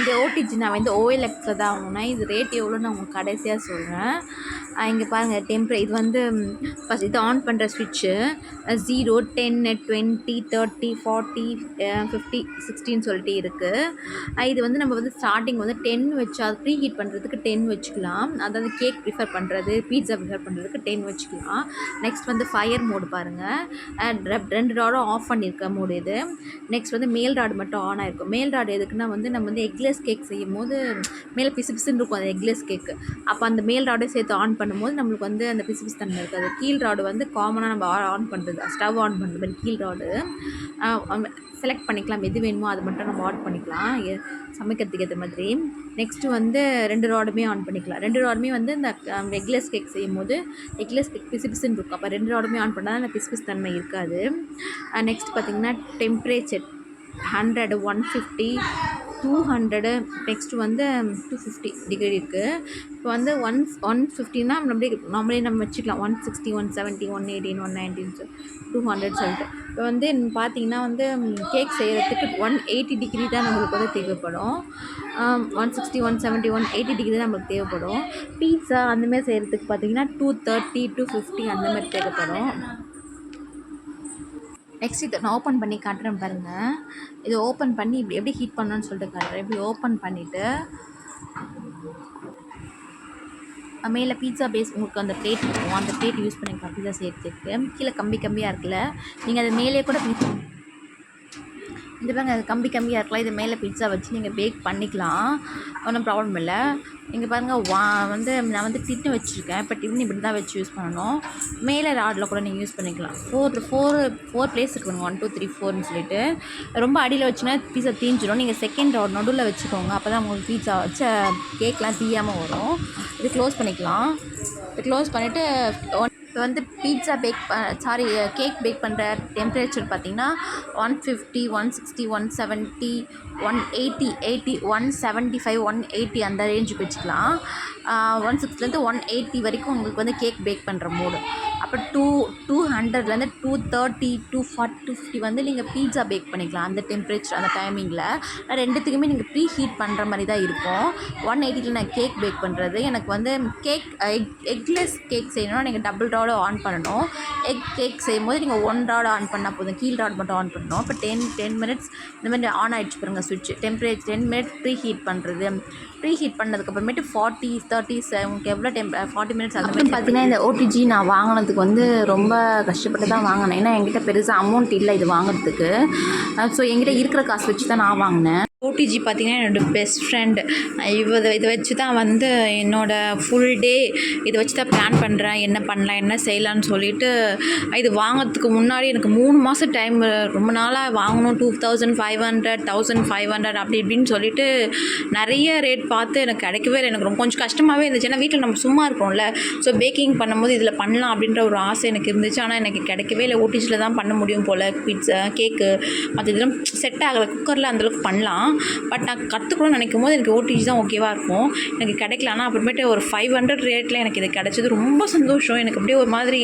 இந்த ஓடிஜி நான் வந்து ஓஎல்எக்ஸில் தான் வாங்கினேன். இது ரேட் எவ்வளோன்னு நான் உங்களுக்கு கடைசியாக சொல்கிறேன் இங்கே பாருங்கள் டெம்பரே இது வந்து ஃபஸ்ட் இது ஆன் பண்ணுற ஸ்விட்ச்சு ஜீரோ டென்னு டுவெண்ட்டி தேர்ட்டி ஃபார்ட்டி ஃபிஃப்டி சிக்ஸ்டின்னு சொல்லிட்டு இருக்குது இது வந்து நம்ம வந்து ஸ்டார்டிங் வந்து டென் வச்சா ப்ரீ ஹீட் பண்ணுறதுக்கு டென் வச்சுக்கலாம். அதாவது கேக் ப்ரிஃபர் பண்ணுறது பீட்சா ப்ரிஃபர் பண்ணுறதுக்கு டென் வச்சுக்கலாம். நெக்ஸ்ட் வந்து ஃபயர் மோடு பாருங்கள் ரெண்டு ராடும் ஆஃப் பண்ணியிருக்க மோடு இது. நெக்ஸ்ட் வந்து மேல் ராடு மட்டும் ஆன் ஆகிருக்கும் மேல் ராடு எதுக்குன்னா வந்து நம்ம வந்து எக்லெஸ் கேக் செய்யும் போது மேலே பிசு பிசுன்னு இருக்கும் அந்த எக்லெஸ் கேக்கு அப்போ அந்த மேல் ராடும் சேர்த்து ஆன் பண்ணும்போது நம்மளுக்கு வந்து அந்த பிசு பிசு தன்மை இருக்காது. கீழ் ராடு வந்து காமனாக நம்ம ஆன் பண்ணுறது ஸ்டவ் ஆன் பண்ணுறது மாதிரி கீழ் ராடு செலக்ட் பண்ணிக்கலாம். எது வேணுமோ அது மட்டும் நம்ம ஆன் பண்ணிக்கலாம். சமைக்கிறதுக்கு ஏற்ற மாதிரி. நெக்ஸ்ட்டு வந்து ரெண்டு ராடுமே ஆன் பண்ணிக்கலாம். ரெண்டு ராடுமே வந்து இந்த எக்லெஸ் கேக் செய்யும் போது எக்லெஸ் கேக் பிசு பிசுன்னு இருக்கும். அப்போ ரெண்டு ராடுமே ஆன் பண்ணால் அந்த பிசு பிசு தன்மை இருக்காது நெக்ஸ்ட் பார்த்திங்கன்னா temperature hundred one fifty two hundred next வந்து டூ ஃபிஃப்டி டிகிரி இருக்குது இப்போ வந்து ஒன் ஒன் நம்ம அப்படியே நம்மளே நம்ம வச்சுக்கலாம். One sixty one seventy one eighteen one nineteen two hundred சொல்லிட்டு. இப்போ வந்து பார்த்தீங்கன்னா வந்து கேக் செய்கிறதுக்கு ஒன் எயிட்டி டிகிரி தான் நம்மளுக்கு வந்து தேவைப்படும். One sixty one seventy one eighty degree தான் நம்மளுக்கு தேவைப்படும். பீட்சா அந்தமாரி செய்கிறதுக்கு பார்த்தீங்கன்னா டூ தேர்ட்டி டூ ஃபிஃப்டி அந்தமாதிரி தேவைப்படும். நெக்ஸ்ட் இதை நான் ஓப்பன் பண்ணி காட்டுறேன் பாருங்கள் இதை ஓப்பன் பண்ணி இப்படி எப்படி ஹீட் பண்ணணும்னு சொல்லிட்டு காட்டுறேன். இப்படி ஓப்பன் பண்ணிவிட்டு மேலே பீட்சா பேஸ் உங்களுக்கு அந்த பிளேட் இருக்கும். அந்த பிளேட் யூஸ் பண்ணிக்கலாம். பீட்சா செய்யறதுக்கு. கீழே கம்பி கம்பியாக இருக்குல்ல. நீங்கள் அதை மேலே கூட pizza- இந்த பாருங்க அது கம்பி கம்பியாக இருக்கலாம். இது மேலே பிட்ஸா வச்சு நீங்கள் பேக் பண்ணிக்கலாம். ஒன்றும் ப்ராப்ளம் இல்லை. இங்கே பாருங்கள் வா வந்து நான் வந்து டின்னு வச்சுருக்கேன். இப்போ டின்னு இப்படி தான் வச்சு யூஸ் பண்ணணும். மேலே ராடில் கூட நீங்கள் யூஸ் பண்ணிக்கலாம். ஃபோர் ஃபோர் ஃபோர் பிளேஸ் இருக்கணும் ஒன் டூ த்ரீ ஃபோர்னு சொல்லிட்டு. ரொம்ப அடியில் வச்சுன்னா பீஸா தீஞ்சிடும் நீங்கள் செகண்ட் ராட் நடுவில் வச்சுக்கோங்க. அப்போ தான் உங்களுக்கு பீஸா வச்சு கேக்லாம் தீயாமல் வரும். இது க்ளோஸ் பண்ணிக்கலாம். இது க்ளோஸ் பண்ணிவிட்டு ஒன் இப்போ வந்து pizza bake sorry cake bake பண்ணுற டெம்பரேச்சர் பார்த்தீங்கன்னா one fifty one sixty one seventy one eighty eighty one seventy five one eighty அந்த ரேஞ்சுக்கு வச்சுக்கலாம். ஒன் சிக்ஸ்லேருந்து ஒன் எயிட்டி வரைக்கும் உங்களுக்கு வந்து கேக் பேக் பண்ணுற மூடு அப்போ டூ டூ ஹண்ட்ரட்லேருந்து two thirty two forty two fifty வந்து நீங்கள் பீட்சா பேக் பண்ணிக்கலாம் அந்த டெம்பரேச்சர் அந்த டைமிங்கில் ரெண்டுத்துக்குமே நீங்கள் ப்ரீ ஹீட் பண்ணுற மாதிரி தான் இருக்கும். ஒன் எயிட்டியில் நான் கேக் பேக் பண்ணுறது எனக்கு வந்து கேக் எக் எக்லெஸ் கேக் செய்யணும்னா நீங்கள் டபுள் ராடு ஆன் பண்ணணும். எக் கேக் செய்யும்போது நீங்கள் ஒன் ராடு ஆன் பண்ணால் போதும். கீழ் ராட் மட்டும் ஆன் பண்ணணும். இப்போ டென் டென் மினிட்ஸ் இந்த மாதிரி ஆன் ஆகிடுச்சு பாருங்கள் சுவிட்ச் temperature ten minutes preheat பண்ணுறது ப்ரீ ஹீட் பண்ணதுக்கப்புறமேட்டு ஃபார்ட்டி தேர்ட்டி உங்களுக்கு எவ்வளோ டெம் ஃபார்ட்டி மினிட்ஸ் அந்த மாதிரி பார்த்தீங்கன்னா இந்த ஓடிஜி நான் வாங்கினதுக்கு வந்து ரொம்ப கஷ்டப்பட்டு தான் வாங்கினேன். ஏன்னா என்கிட்ட பெருசாக அமௌண்ட் இல்லை இது வாங்குறதுக்கு. ஸோ என்கிட்ட இருக்கிற காசு வச்சு தான் நான் வாங்கினேன். ஓடிஜி பார்த்தீங்கன்னா என்னோடய பெஸ்ட் ஃப்ரெண்டு இவ இதை வச்சு தான் வந்து என்னோடய ஃபுல் டே இதை வச்சு தான் பிளான் பண்ணுறேன் என்ன பண்ணலாம் என்ன செய்யலாம்னு சொல்லிட்டு இது வாங்கிறதுக்கு முன்னாடி எனக்கு மூணு மாதம் டைம் ரொம்ப நாளாக வாங்கணும். Two thousand five hundred thousand five hundred அப்படி இப்படின்னு சொல்லிட்டு நிறைய ரேட் பார்த்து எனக்கு கிடைக்கவே இல்லை. எனக்கு ரொம்ப கொஞ்சம் கஷ்டமாகவே இருந்துச்சு. ஏன்னா வீட்டில் நம்ம சும்மா இருக்கோம்ல. ஸோ பேக்கிங் பண்ணும்போது இதில் பண்ணலாம் அப்படின்ற ஒரு ஆசை எனக்கு இருந்துச்சு. ஆனால் எனக்கு கிடைக்கவே இல்லை. ஓடிஜியில் தான் பண்ண முடியும் போல். பீட்ஸா கேக்கு மற்ற இதெல்லாம் செட் ஆகலை. குக்கரில் அந்தளவுக்கு பண்ணலாம். பட் நான் கற்றுக்கணும்னு நினைக்கும் போது எனக்கு ஓடிஜி தான் ஓகேவாக இருக்கும். எனக்கு கிடைக்கல. ஆனால் அப்புறமேட்டு ஒரு ஃபைவ் ஹண்ட்ரட் ரேட்டில் எனக்கு இது கிடச்சது. ரொம்ப சந்தோஷம். எனக்கு அப்படியே ஒரு மாதிரி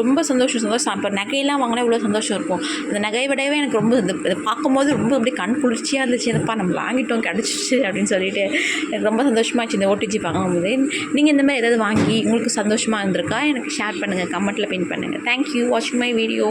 ரொம்ப சந்தோஷம் சந்தோஷம். இப்போ நகையெல்லாம் வாங்கினா இவ்வளோ சந்தோஷம் இருக்கும். அந்த நகையை விடவே எனக்கு ரொம்ப இது இதை பார்க்கும்போது ரொம்ப அப்படியே கண் குளிர்ச்சியாக இருந்துச்சு. என்னப்பா நம்ம வாங்கிட்டோம் கிடச்சிச்சு அப்படின்னு சொல்லிட்டு எனக்கு ரொம்ப சந்தோஷமாச்சு இந்த ஓடிஜி வாங்கும்போது. நீங்கள் இந்த மாதிரி ஏதாவது வாங்கி உங்களுக்கு சந்தோஷமாக இருந்திருக்கா? எனக்கு ஷேர் பண்ணுங்கள் கமெண்ட்டில் பின் பண்ணுங்கள் தேங்க்யூ வாட்சிங் மை வீடியோ